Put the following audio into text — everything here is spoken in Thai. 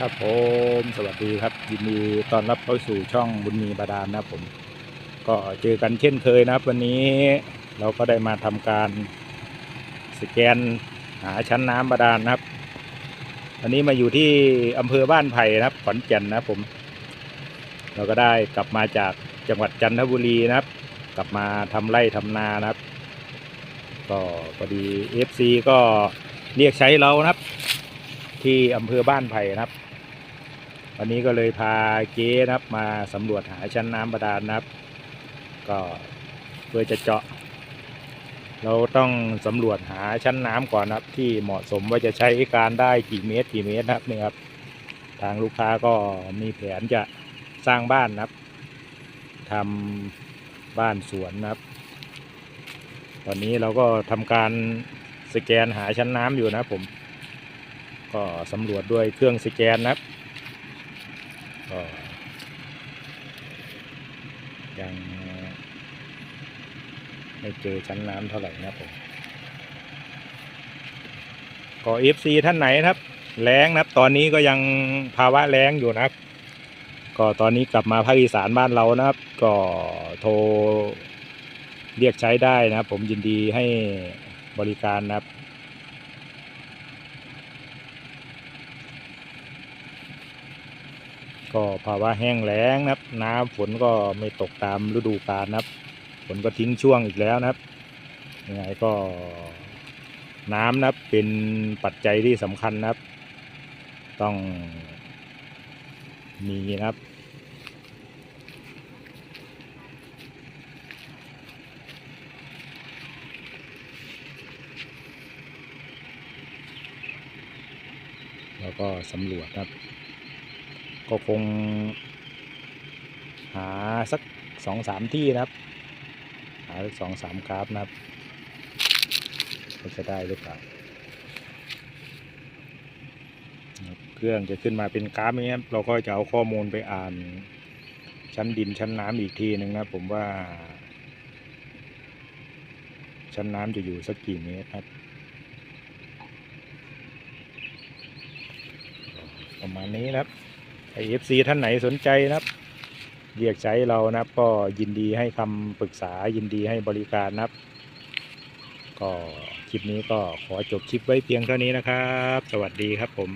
ครับผมสวัสดีครับ ยินดีต้อนรับเข้าสู่ช่องบุญมีบาดาลนะครับผม ก็เจอกันเช่นเคยนะครับ วันนี้เราก็ได้มาทำการสแกนหาชั้นน้ำบาดาลนะครับ วันนี้มาอยู่ที่อำเภอบ้านไผ่นะครับขอนแก่นนะครับผม เราก็ได้กลับมาจากจังหวัดจันทบุรีนะครับ กลับมาทำไร่ทำนานะครับ ก็พอดี FC ก็เรียกใช้เรานะครับ ที่อำเภอบ้านไผ่นะครับ วันนี้ก็เลยพาเก๊นะครับมาสำรวจหาชั้นน้ำบาดาลนะครับ ก็เพื่อจะเจาะ เราต้องสำรวจหาชั้นน้ำก่อนนะครับ ที่เหมาะสมว่าจะใช้การได้กี่เมตรกี่เมตรนะครับนี่ครับ ทางลูกค้าก็มีแผนจะสร้างบ้านนะครับทำบ้านสวนนะครับ ตอนนี้เราก็ทำการสแกนหาชั้นน้ำอยู่นะครับผม ก็สำรวจด้วยเครื่องสแกนนะครับก็ยังไม่เจอชั้นน้ำเท่าไหร่นะผมก็เอฟซีท่านไหนครับ แรงนะครับ ตอนนี้ก็ยังภาวะแรงอยู่นะครับ ก็ตอนนี้กลับมาภาคอีสานบ้านเรานะครับ ก็โทรเรียกใช้ได้นะครับ ผมยินดีให้บริการนะครับ ก็ภาวะแห้งแล้งนะครับ น้ำฝนก็ไม่ตกตามฤดูกาลนะครับ ฝนก็ทิ้งช่วงอีกแล้วนะครับยังไงก็น้ำนะครับเป็นปัจจัยที่สำคัญนะครับ ต้องมีนะครับแล้วก็สำรวจนะครับ ก็คง หาสักสองสามที่นะครับ หาสักสองสามกราฟนะครับจะได้หรือเปล่านเครื่องจะขึ้นมาเป็นกราฟนี้ครับเราก็จะเอาข้อมูลไปอ่านชั้นดินชั้นน้ำอีกทีหนึ่งนะผมว่า ชั้นน้ำจะอยู่สักกี่เมตรครับ ประมาณนี้นะครับ ไอเอฟซีท่านไหนสนใจนะครับเรียกใช้เรานะครับ ก็ยินดีให้คำปรึกษายินดีให้บริการนะครับ ก็คลิปนี้ก็ขอจบคลิปไว้เพียงเท่านี้นะครับ สวัสดีครับผม